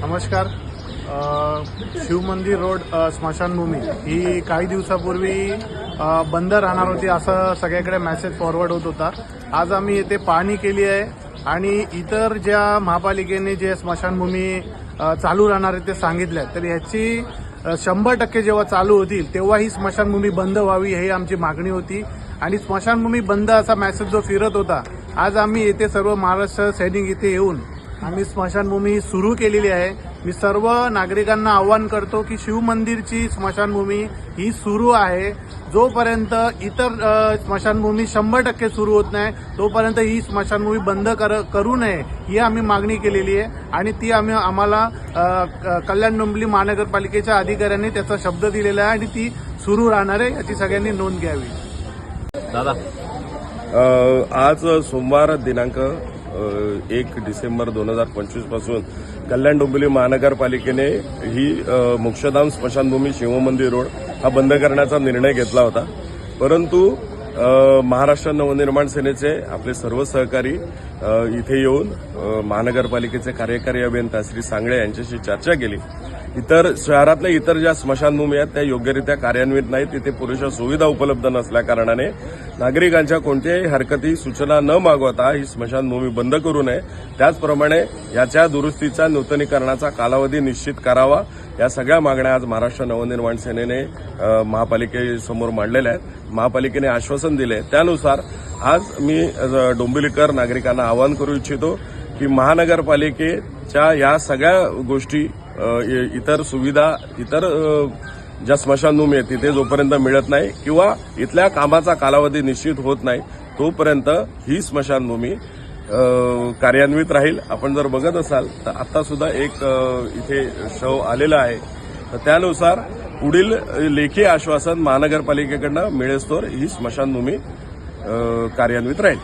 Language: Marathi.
नमस्कार. शिवमंदिर रोड स्मशानभूमी. ही काही दिवसापूर्वी बंद राहणार होती असं सगळ्याकडे मेसेज फॉरवर्ड होत होता. आज आम्ही येथे पाहणी केली आहे आणि इतर ज्या महापालिकेने जे स्मशानभूमी चालू राहणार आहे ते सांगितले आहे. तर ह्याची शंभर टक्के जेव्हा चालू होतील तेव्हा ही स्मशानभूमी बंद व्हावी ही आमची मागणी होती. आणि स्मशानभूमी बंद असा मेसेज जो फिरत होता आज आम्ही येथे सर्व महाराष्ट्र सैनिक इथे येऊन आम्ही स्मशानभूमी सुरू केलेली आहे. मी सर्व नागरिकांना आवाहन करतो की शिवमंदिरची स्मशानभूमी ही सुरू आहे. जोपर्यंत इतर स्मशानभूमी शंभर टक्के सुरू होत नाही तोपर्यंत ही स्मशानभूमी बंद कर करू नये ही आम्ही मागणी केलेली आहे. आणि ती आम्ही आम्हाला कल्याण डोंबिवली महानगरपालिकेच्या अधिकाऱ्यांनी त्याचा शब्द दिलेला आहे आणि ती सुरू राहणार आहे याची सगळ्यांनी नोंद घ्यावी. दादा. आज सोमवार दिनांक एक डिसेंबर दोन हजार पंचवीसपासून कल्याण डोंबिवली महानगरपालिकेने ही मोक्षधाम स्मशानभूमी शिवमंदिर रोड हा बंद करण्याचा निर्णय घेतला होता. परंतु महाराष्ट्र नवनिर्माण सेनेचे आपले सर्व सहकारी इथे येऊन महानगरपालिकेचे कार्यकारी अभियंता श्री सांगळे यांच्याशी चर्चा केली. इतर शहरातल्या इतर ज्या स्मशानभूमी आहेत त्या योग्यरित्या कार्यान्वित नाहीत. तिथे पुरेशा सुविधा उपलब्ध नसल्याकारणाने नागरिकांच्या कोणत्याही हरकती सूचना न मागवता ही स्मशानभूमी बंद करू नये. त्याचप्रमाणे याच्या दुरुस्तीचा नूतनीकरणाचा कालावधी निश्चित करावा. या सगळ्या मागण्या आज महाराष्ट्र नवनिर्माण सेनेने महापालिकेसमोर मांडलेल्या आहेत. महापालिकेने आश्वासन दिले. त्यानुसार आज मी डोंबिलकर डोंबिवलीकर नागरिकांना आवाहन करू इच्छितो की च्या या सगळ्या गोष्टी इतर सुविधा इतर ज्या स्मशानभूमी आहेत तिथे जोपर्यंत मिळत नाही किंवा इथल्या कामाचा कालावधी निश्चित होत नाही तोपर्यंत ही स्मशानभूमी कार्यान्वित राहील. आपण जर बघत असाल तर आता सुद्धा एक इथे शव आलेला आहे. तर त्यानुसार पुढील लेखी आश्वासन महानगरपालिकेकडनं मिळेस्तोर ही स्मशानभूमी कार्यान्वित राहील.